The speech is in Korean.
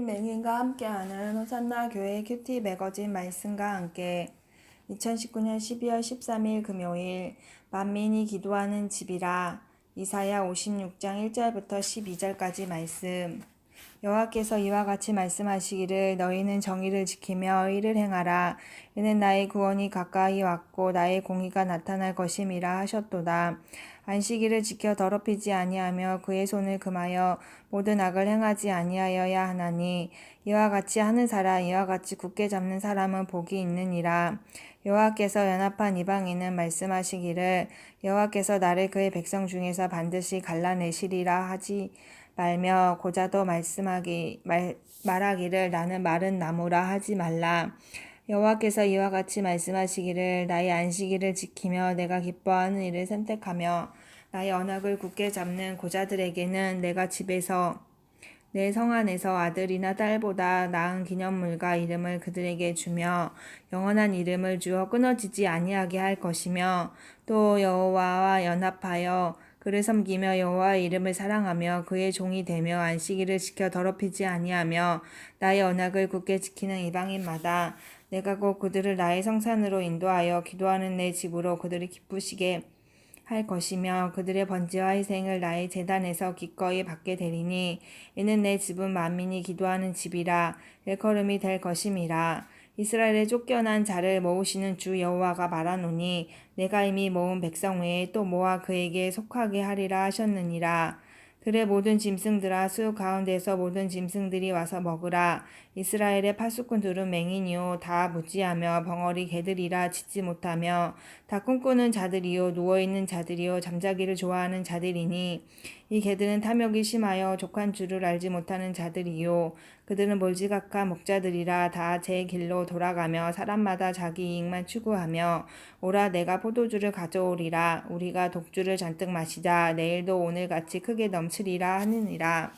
주님 맹인과 함께하는 호산나 교회 큐티 매거진 말씀과 함께 2019년 12월 13일 금요일 만민이 기도하는 집이라 이사야 56장 1절부터 12절까지 말씀. 여호와께서 이와 같이 말씀하시기를 너희는 정의를 지키며 의를 행하라. 이는 나의 구원이 가까이 왔고 나의 공의가 나타날 것임이라 하셨도다 안식일을 지켜 더럽히지 아니하며 그의 손을 금하여 모든 악을 행하지 아니하여야 하나니 이와 같이 하는 사람 이와 같이 굳게 잡는 사람은 복이 있느니라. 여호와께서 연합한 이방인은 말씀하시기를 여호와께서 나를 그의 백성 중에서 반드시 갈라내시리라 하지 말며 고자도 말씀하기 말, 말하기를 나는 마른 나무라 하지 말라 여호와께서 이와 같이 말씀하시기를 나의 안식일을 지키며 내가 기뻐하는 일을 선택하며 나의 언약을 굳게 잡는 고자들에게는 내가 집에서 내 성 안에서 아들이나 딸보다 나은 기념물과 이름을 그들에게 주며 영원한 이름을 주어 끊어지지 아니하게 할 것이며 또 여호와와 연합하여 그를 섬기며 여호와의 이름을 사랑하며 그의 종이 되며 안식일을 지켜 더럽히지 아니하며 나의 언약을 굳게 지키는 이방인마다 내가 곧 그들을 나의 성산으로 인도하여 기도하는 내 집으로 그들이 기쁘시게 할 것이며 그들의 번제와 희생을 나의 재단에서 기꺼이 받게 되리니 이는 내 집은 만민이 기도하는 집이라 일컬음이 될 것임이라. 이스라엘에 쫓겨난 자를 모으시는 주 여호와가 말하노니 내가 이미 모은 백성 외에 또 모아 그에게 속하게 하리라 하셨느니라 들의 모든 짐승들아 수 가운데서 모든 짐승들이 와서 먹으라. 이스라엘의 파수꾼들은 맹인이요. 다 무지하며 벙어리 개들이라 짖지 못하며 다 꿈꾸는 자들이요. 누워 있는 자들이요. 잠자기를 좋아하는 자들이니 이 개들은 탐욕이 심하여 족한 줄을 알지 못하는 자들이요. 그들은 몰지각한 목자들이라 다 제 길로 돌아가며 사람마다 자기 이익만 추구하며 오라 내가 포도주를 가져오리라. 우리가 독주를 잔뜩 마시자. 내일도 오늘 같이 크게 넘 치리라 하느니라